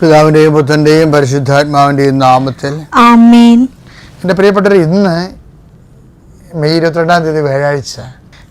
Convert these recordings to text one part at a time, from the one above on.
പിതാവിന്റെയും പുത്രന്റെയും പരിശുദ്ധാത്മാവിന്റെയും നാമത്തിൽ എന്റെ പ്രിയപ്പെട്ടവർ ഇന്ന് മെയ് ഇരുപത്തിരണ്ടാം തീയതി വ്യാഴാഴ്ച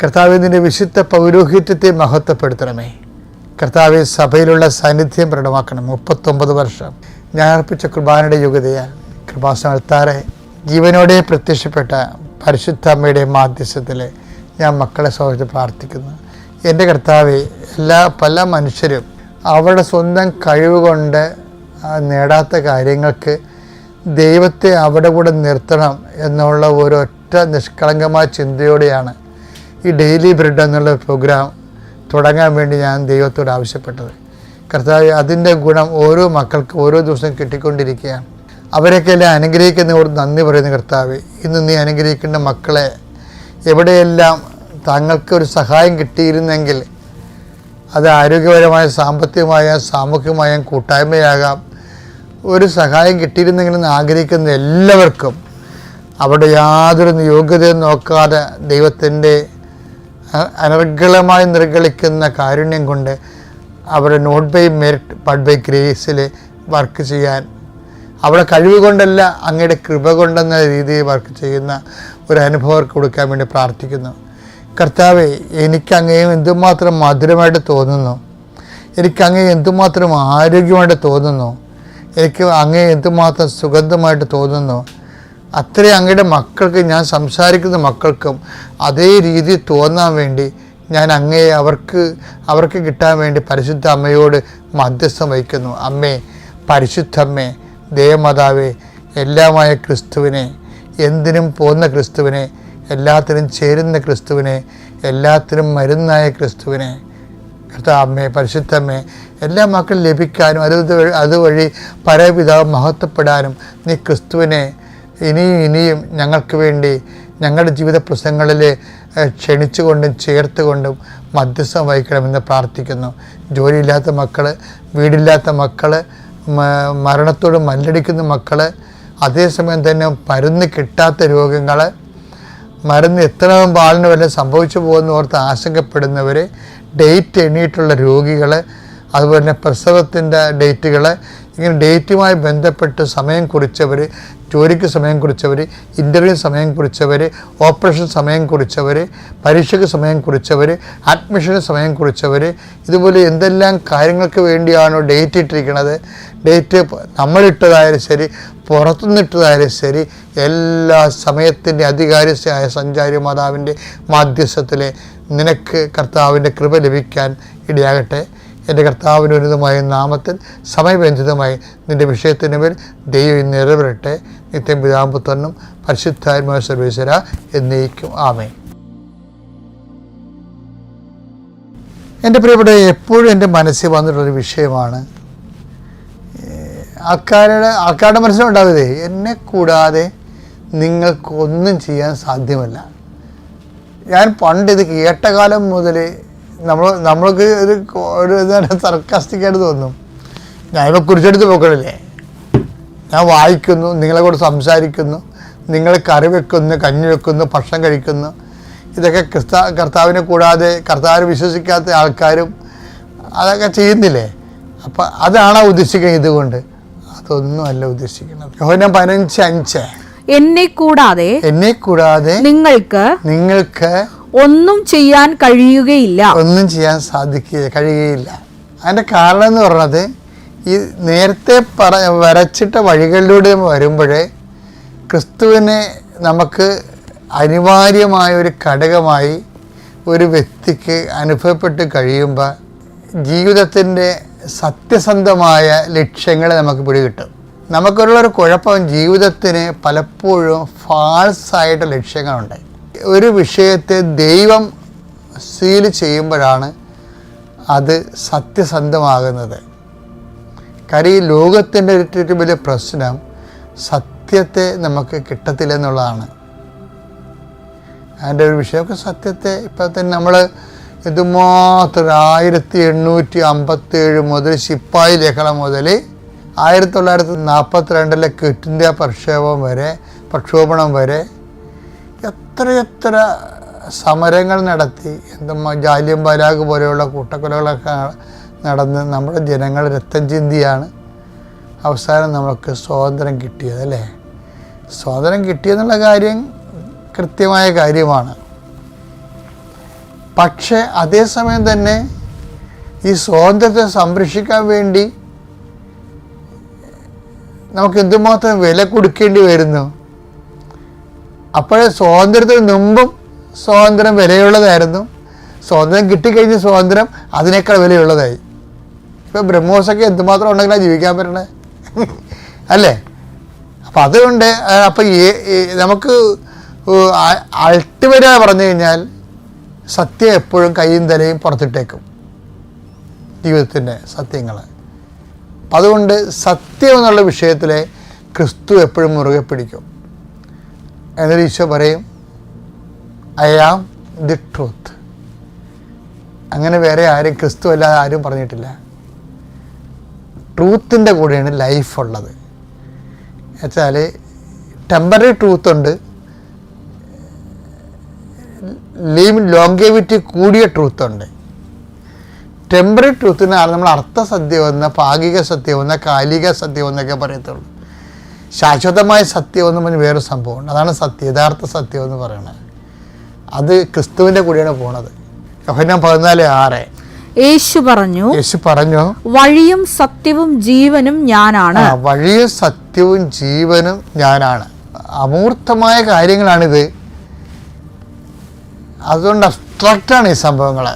കർത്താവെ നിന്റെ വിശുദ്ധ പൗരോഹിത്യത്തെ മഹത്വപ്പെടുത്തണമേ. കർത്താവ് സഭയിലുള്ള സാന്നിധ്യം പ്രകടമാക്കണം. മുപ്പത്തൊമ്പത് വർഷം ഞാൻ അർപ്പിച്ച കുർബാനയുടെ യോഗ്യതയാൽ കൃപാസനത്താറെ ജീവനോടെ പ്രത്യക്ഷപ്പെട്ട പരിശുദ്ധ അമ്മയുടെ മാധ്യസ്ഥത്തിൽ ഞാൻ മക്കളെ സൗഹൃദം പ്രാർത്ഥിക്കുന്നു. എന്റെ കർത്താവ് എല്ലാ പല മനുഷ്യരും അവരുടെ സ്വന്തം കഴിവ് കൊണ്ട് നേടാത്ത കാര്യങ്ങൾക്ക് ദൈവത്തെ അവിടെ കൂടെ നിർത്തണം എന്നുള്ള ഒരൊറ്റ നിഷ്കളങ്കമായ ചിന്തയോടെയാണ് ഈ ഡെയിലി ബ്രെഡ് എന്നുള്ള പ്രോഗ്രാം തുടങ്ങാൻ വേണ്ടി ഞാൻ ദൈവത്തോട് ആവശ്യപ്പെട്ടത്. കർത്താവ് അതിന്റെ ഗുണം ഓരോ മക്കൾക്ക് ഓരോ ദിവസം കിട്ടിക്കൊണ്ടിരിക്കുകയാണ്. അവരെയൊക്കെ എല്ലാം അനുഗ്രഹിക്കുന്നവരോട് നന്ദി പറയുന്ന കർത്താവ്. ഇന്ന് നീ അനുഗ്രഹിക്കേണ്ട മക്കളെ എവിടെയെല്ലാം താങ്കൾക്ക് ഒരു സഹായം കിട്ടിയിരുന്നെങ്കിൽ അത് ആരോഗ്യപരമായ സാമ്പത്തികമായ സാമൂഹികമായ കൂട്ടായ്മയാകാം. ഒരു സഹായം കിട്ടിയിരുന്നെങ്കിലെന്ന് ആഗ്രഹിക്കുന്ന എല്ലാവർക്കും അവിടെ യാതൊരു യോഗ്യതയും നോക്കാതെ ദൈവത്തിന്റെ അനർഗളമായി നിർഗളിക്കുന്ന കാരുണ്യം കൊണ്ട് അവരുടെ not by merit but by ഗ്രേസിൽ work ചെയ്യാൻ അവിടെ കഴിവ് കൊണ്ടല്ല അങ്ങയുടെ കൃപ കൊണ്ടെന്ന രീതിയിൽ വർക്ക് ചെയ്യുന്ന ഒരു അനുഭവം കൊടുക്കാൻ വേണ്ടി പ്രാർത്ഥിക്കുന്നു. കർത്താവെ എനിക്ക് അങ്ങേയും എന്തുമാത്രം മധുരമായിട്ട് തോന്നുന്നു. എനിക്ക് അങ്ങേ എന്തുമാത്രം ആരോഗ്യമായിട്ട് തോന്നുന്നു. എനിക്ക് അങ്ങേ എന്തുമാത്രം സുഗന്ധമായിട്ട് തോന്നുന്നു. അത്രയും അങ്ങയുടെ മക്കൾക്ക് ഞാൻ സംസാരിക്കുന്ന മക്കൾക്കും അതേ രീതി തോന്നാൻ വേണ്ടി ഞാൻ അങ്ങയെ അവർക്ക് അവർക്ക് കിട്ടാൻ വേണ്ടി പരിശുദ്ധ അമ്മയോട് മധ്യസ്ഥം വഹിക്കുന്നു. അമ്മേ പരിശുദ്ധമ്മേ ദേവമാതാവേ എല്ലാമായ ക്രിസ്തുവിനെ എന്തിനും പോകുന്ന ക്രിസ്തുവിനെ എല്ലാത്തിനും ചേരുന്ന ക്രിസ്തുവിനെ എല്ലാത്തിനും മരുന്നായ ക്രിസ്തുവിനെ കർത്താമ്മേ പരിശുദ്ധമ്മേ എല്ലാ മക്കളും ലഭിക്കാനും അത് അതുവഴി പരപിതാവ് മഹത്വപ്പെടാനും നീ ക്രിസ്തുവിനെ ഇനിയും ഇനിയും ഞങ്ങൾക്ക് വേണ്ടി ഞങ്ങളുടെ ജീവിത പ്രശ്നങ്ങളിൽ ക്ഷണിച്ചുകൊണ്ടും ചേർത്തുകൊണ്ടും മധ്യസ്ഥം വഹിക്കണമെന്ന് പ്രാർത്ഥിക്കുന്നു. ജോലിയില്ലാത്ത മക്കൾ വീടില്ലാത്ത മക്കൾ മരണത്തോട് മല്ലടിക്കുന്ന മക്കൾ അതേസമയം തന്നെ മരുന്ന് കിട്ടാത്ത രോഗങ്ങൾ മരുന്ന് എത്ര പാലിന് വല്ല സംഭവിച്ചു പോകുന്ന ഓർത്ത് ആശങ്കപ്പെടുന്നവർ ഡേറ്റ് എണ്ണിയിട്ടുള്ള രോഗികൾ അതുപോലെ തന്നെ പ്രസവത്തിന്റെ ഡേറ്റുകൾ ഇങ്ങനെ ഡേറ്റുമായി ബന്ധപ്പെട്ട് സമയം കുറിച്ചവർ ജോലിക്ക് സമയം കുറിച്ചവർ ഇന്റർവ്യൂ സമയം കുറിച്ചവർ ഓപ്പറേഷൻ സമയം കുറിച്ചവർ പരീക്ഷയ്ക്ക് സമയം കുറിച്ചവർ അഡ്മിഷന് സമയം കുറിച്ചവർ ഇതുപോലെ എന്തെല്ലാം കാര്യങ്ങൾക്ക് വേണ്ടിയാണോ ഡേറ്റ് ഇട്ടിരിക്കുന്നത്? ഡേറ്റ് നമ്മളിട്ടതായാലും ശരി പുറത്തുനിന്നിട്ടതായാലും ശരി എല്ലാ സമയത്തിന്റെ അധികാരിയായ സഞ്ചാരി മാതാവിന്റെ മാധ്യസ്ഥത്തിൽ നിനക്ക് കർത്താവിന്റെ കൃപ ലഭിക്കാൻ ഇടയാകട്ടെ. എന്റെ കർത്താവിനുന്നതമായ നാമത്തിൽ സമയബന്ധിതമായി നിന്റെ വിഷയത്തിന് മേൽ ദൈവം ഇന്ന് നിറവേറട്ടെ നിത്യം പിതാമ്പുത്തനും പരിശുദ്ധാത്മാ സർവേശ്വര എന്നേക്കും. ആമേ എന്റെ പ്രിയപ്പെട്ട എപ്പോഴും എന്റെ മനസ്സിൽ വന്നിട്ടുള്ളൊരു വിഷയമാണ് ആൾക്കാരുടെ ആൾക്കാരുടെ മനസ്സിലുണ്ടാവില്ലേ എന്നെ കൂടാതെ നിങ്ങൾക്കൊന്നും ചെയ്യാൻ സാധ്യമല്ല. ഞാൻ പണ്ട് ഇത് കേട്ട കാലം മുതൽ നമ്മൾ നമ്മൾക്ക് ഒരു ഒരു ഇതാണ് സർക്കാസ്റ്റിക്കായിട്ട് തോന്നും. ഞാനിപ്പോൾ കുറിച്ചെടുത്ത് പോക്കണില്ലേ? ഞാൻ വായിക്കുന്നു നിങ്ങളെ കൂടെ സംസാരിക്കുന്നു നിങ്ങൾ കറി വെക്കുന്നു കഞ്ഞി വെക്കുന്നു ഭക്ഷണം കഴിക്കുന്നു. ഇതൊക്കെ ക്രിസ്ത കർത്താവിനെ കൂടാതെ കർത്താവിനെ വിശ്വസിക്കാത്ത ആൾക്കാരും അതൊക്കെ ചെയ്യുന്നില്ലേ? അപ്പം അതാണ് ഉദ്ദേശിക്കുന്നത് ഇതുകൊണ്ട്. അതൊന്നും അല്ല ഉദ്ദേശിക്കുന്നത്. യോഹനം പതിനഞ്ച് അഞ്ച്. എന്നെ കൂടാതെ എന്നെ കൂടാതെ നിങ്ങൾക്ക് നിങ്ങൾക്ക് ഒന്നും ചെയ്യാൻ കഴിയുകയില്ല. ഒന്നും ചെയ്യാൻ സാധിക്കുക കഴിയുകയില്ല. അതിന്റെ കാരണം എന്ന് പറഞ്ഞത് ഈ നേരത്തെ പറ വരച്ചിട്ട വഴികളിലൂടെ വരുമ്പോഴേ ക്രിസ്തുവിനെ നമുക്ക് അനിവാര്യമായ ഒരു ഘടകമായി ഒരു വ്യക്തിക്ക് അനുഭവപ്പെട്ട് കഴിയുമ്പോൾ ജീവിതത്തിന്റെ സത്യസന്ധമായ ലക്ഷ്യങ്ങൾ നമുക്ക് പിടികിട്ടും. നമുക്കുള്ളൊരു കുഴപ്പം ജീവിതത്തിന് പലപ്പോഴും ഫാൾസായിട്ട് ലക്ഷ്യങ്ങളുണ്ട് ഒരു വിഷയത്തെ ദൈവം സീൽ ചെയ്യുമ്പോഴാണ് അത് സത്യസന്ധമാകുന്നത്. കാര്യം ഈ ലോകത്തിന്റെ ഏറ്റവും വലിയ പ്രശ്നം സത്യത്തെ നമുക്ക് കിട്ടത്തില്ല എന്നുള്ളതാണ്. അതിന്റെ ഒരു വിഷയമൊക്കെ സത്യത്തെ ഇപ്പം തന്നെ നമ്മൾ ഇതുമാത്രം ആയിരത്തി എണ്ണൂറ്റി അമ്പത്തി ഏഴ് മുതൽ ശിപ്പായി ലഹളം മുതൽ ആയിരത്തി തൊള്ളായിരത്തി നാൽപ്പത്തി രണ്ടിലെ ക്വിറ്റ് ഇന്ത്യ പ്രക്ഷോഭം വരെ പ്രക്ഷോഭണം വരെ എത്രയെത്ര സമരങ്ങൾ നടത്തി എന്തും ജാലിയം ബലാഗ് പോലെയുള്ള കൂട്ടക്കൊലകളൊക്കെ നടന്ന് നമ്മുടെ ജനങ്ങൾ രക്തം ചിന്തിയാണ്. അവസാനം നമുക്ക് സ്വാതന്ത്ര്യം കിട്ടിയത് അല്ലേ? സ്വാതന്ത്ര്യം കിട്ടിയെന്നുള്ള കാര്യം കൃത്യമായ കാര്യമാണ്. പക്ഷേ അതേസമയം തന്നെ ഈ സ്വാതന്ത്ര്യത്തെ സംരക്ഷിക്കാൻ വേണ്ടി നമുക്ക് എന്തുമാത്രം വില കൊടുക്കേണ്ടി വരുന്നു? അപ്പോഴേ സ്വാതന്ത്ര്യത്തിന് മുമ്പും സ്വാതന്ത്ര്യം വിലയുള്ളതായിരുന്നു. സ്വാതന്ത്ര്യം കിട്ടിക്കഴിഞ്ഞ സ്വാതന്ത്ര്യം അതിനേക്കാൾ വിലയുള്ളതായി. ഇപ്പോൾ ബ്രഹ്മോസൊക്കെ എന്തുമാത്രം ഉണ്ടെങ്കിലാണ് ജീവിക്കാൻ പറ്റണേ? അല്ലേ? അപ്പം അതുകൊണ്ട് അപ്പം നമുക്ക് അൾട്ടിമേറ്റായി പറഞ്ഞു കഴിഞ്ഞാൽ സത്യം എപ്പോഴും കൈയും തലയും പുറത്തിട്ടേക്കും. ജീവിതത്തിന്റെ സത്യങ്ങൾ അപ്പം അതുകൊണ്ട് സത്യം എന്നുള്ള വിഷയത്തിലെ ക്രിസ്തു എപ്പോഴും മുറുകെ പിടിക്കും. എന്നൊരു ഈശോ പറയും ഐ ആം ദി ട്രൂത്ത് അങ്ങനെ വേറെ ആരും ക്രിസ്തു അല്ലാതെ ആരും പറഞ്ഞിട്ടില്ല. ട്രൂത്തിന്റെ കൂടെയാണ് ലൈഫ് ഉള്ളത്. വെച്ചാൽ ടെമ്പററി ട്രൂത്ത് ഉണ്ട്. ലീവ് ലോങ്കേവിറ്റി കൂടിയ ട്രൂത്ത് ഉണ്ട്. ടെമ്പററി ട്രൂത്തിനാണ് നമ്മൾ അർത്ഥ സത്യമെന്ന് ഭാഗിക സത്യമെന്ന് കാലിക സത്യം എന്നൊക്കെ പറയത്തുള്ളൂ. ശാശ്വതമായ സത്യം എന്ന് പറഞ്ഞ് വേറൊരു സംഭവമുണ്ട്. അതാണ് സത്യം യഥാർത്ഥ സത്യം എന്ന് പറയുന്നത് അത് ക്രിസ്തുവിന്റെ കൂടെയാണ് പോണത്. യോഹന്നാൻ പതിനാല് ആറ്. യേശു പറഞ്ഞു യേശു പറഞ്ഞു വഴിയും സത്യവും ജീവനും ഞാനാണ്. വഴിയും സത്യവും ജീവനും ഞാനാണ്. അമൂർത്തമായ കാര്യങ്ങളാണിത്. അതുകൊണ്ട് അബ്സ്ട്രാക്റ്റാണ് ഈ സംഭവങ്ങൾ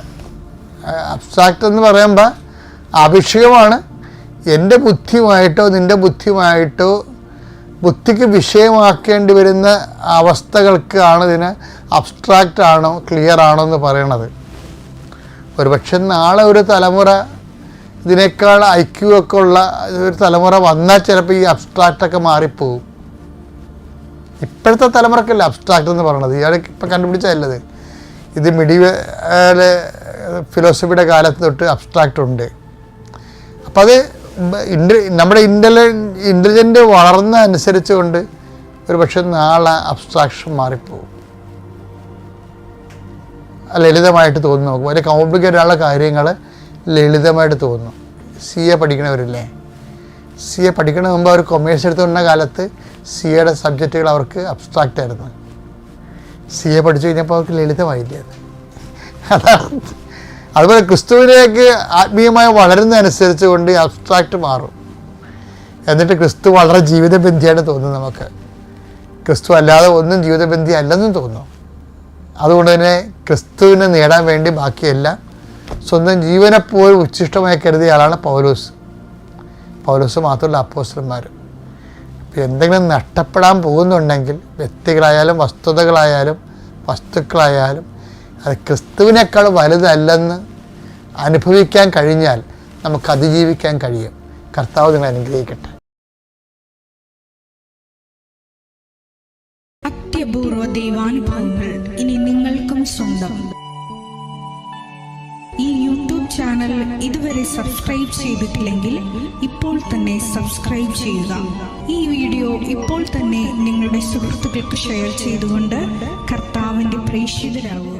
അബ്സ്ട്രാക്റ്റ് എന്ന് പറയുമ്പോൾ അഭിഷേകമാണ്. എന്റെ ബുദ്ധിയുമായിട്ടോ നിന്റെ ബുദ്ധിയുമായിട്ടോ ബുദ്ധിക്ക് വിഷയമാക്കേണ്ടി വരുന്ന അവസ്ഥകൾക്കാണ് ഇതിന് അബ്സ്ട്രാക്റ്റ് ആണോ ക്ലിയർ ആണോ എന്ന് പറയണത്. ഒരുപക്ഷെ നാളെ ഒരു തലമുറ ഇതിനേക്കാൾ ഐക്യു ഒക്കെ ഉള്ള ഒരു തലമുറ വന്നാൽ ചിലപ്പോൾ ഈ അബ്സ്ട്രാക്റ്റൊക്കെ മാറിപ്പോവും. ഇപ്പോഴത്തെ തലമുറക്കല്ല അബ്സ്ട്രാക്റ്റ് എന്ന് പറയണത്. ഇയാൾ ഇപ്പം കണ്ടുപിടിച്ചല്ലത് ഇത്? മിഡിവ് ഫിലോസഫിയുടെ കാലത്ത് തൊട്ട് അബ്സ്ട്രാക്റ്റ് ഉണ്ട്. അപ്പോൾ അത് നമ്മുടെ ഇന്റലി ഇന്റലിജന്റ് വളർന്ന അനുസരിച്ച് കൊണ്ട് ഒരു പക്ഷെ നാളെ അബ്സ്ട്രാക്ഷൻ മാറിപ്പോകും ലളിതമായിട്ട് തോന്നുന്നു നോക്കും വലിയ കോംപ്ലിക്കേറ്റഡ് ആയുള്ള കാര്യങ്ങൾ ലളിതമായിട്ട് തോന്നുന്നു. സി എ പഠിക്കണവരില്ലേ? സി എ പഠിക്കണ മുമ്പ് അവർ കൊമേഴ്സ് എടുത്തുകൊണ്ട കാലത്ത് സി എയുടെ സബ്ജക്റ്റുകൾ അവർക്ക് അബ്സ്ട്രാക്റ്റ് ആയിരുന്നു. സി എ പഠിച്ചു കഴിഞ്ഞപ്പോൾ അവർക്ക് ലളിതമായില്ലേ അത്? അതാണ്. അതുപോലെ ക്രിസ്തുവിലേക്ക് ആത്മീയമായി വളരുന്നതനുസരിച്ച് കൊണ്ട് അബ്സ്ട്രാക്റ്റ് മാറും. എന്നിട്ട് ക്രിസ്തു വളരെ ജീവിതബന്ധിയായിട്ട് തോന്നും നമുക്ക്. ക്രിസ്തു അല്ലാതെ ഒന്നും ജീവിതബന്ധി അല്ലെന്നും തോന്നും. അതുകൊണ്ട് തന്നെ ക്രിസ്തുവിനെ നേടാൻ വേണ്ടി ബാക്കിയെല്ലാം സ്വന്തം ജീവനെപ്പോലും ഉച്ഛിഷ്ടമായി കരുതിയ ആളാണ് പൗലോസ്. പൗലോസ് മാത്രമല്ല അപ്പോസ്റ്റർമാർ ഇപ്പോൾ എന്തെങ്കിലും നഷ്ടപ്പെടാൻ പോകുന്നുണ്ടെങ്കിൽ വ്യക്തികളായാലും വസ്തുതകളായാലും വസ്തുക്കളായാലും അത് ക്രിസ്തുവിനേക്കാൾ വലുതല്ലെന്ന് അനുഭവിക്കാൻ കഴിഞ്ഞാൽ നമുക്ക് അതിജീവിക്കാൻ കഴിയും. കർത്താവ് നിങ്ങൾ അനുഗ്രഹിക്കട്ടെ. അത്യപൂർവ ദൈവാനുഭവങ്ങൾ ഇനി നിങ്ങൾക്കും സ്വന്തം. ഈ യൂട്യൂബ് ചാനൽ ഇതുവരെ സബ്സ്ക്രൈബ് ചെയ്തിട്ടില്ലെങ്കിൽ ഇപ്പോൾ തന്നെ സബ്സ്ക്രൈബ് ചെയ്യുക. ഈ വീഡിയോ ഇപ്പോൾ തന്നെ നിങ്ങളുടെ സുഹൃത്തുക്കൾക്ക് ഷെയർ ചെയ്തുകൊണ്ട് കർത്താവിന്റെ പ്രേക്ഷിതരാകുക.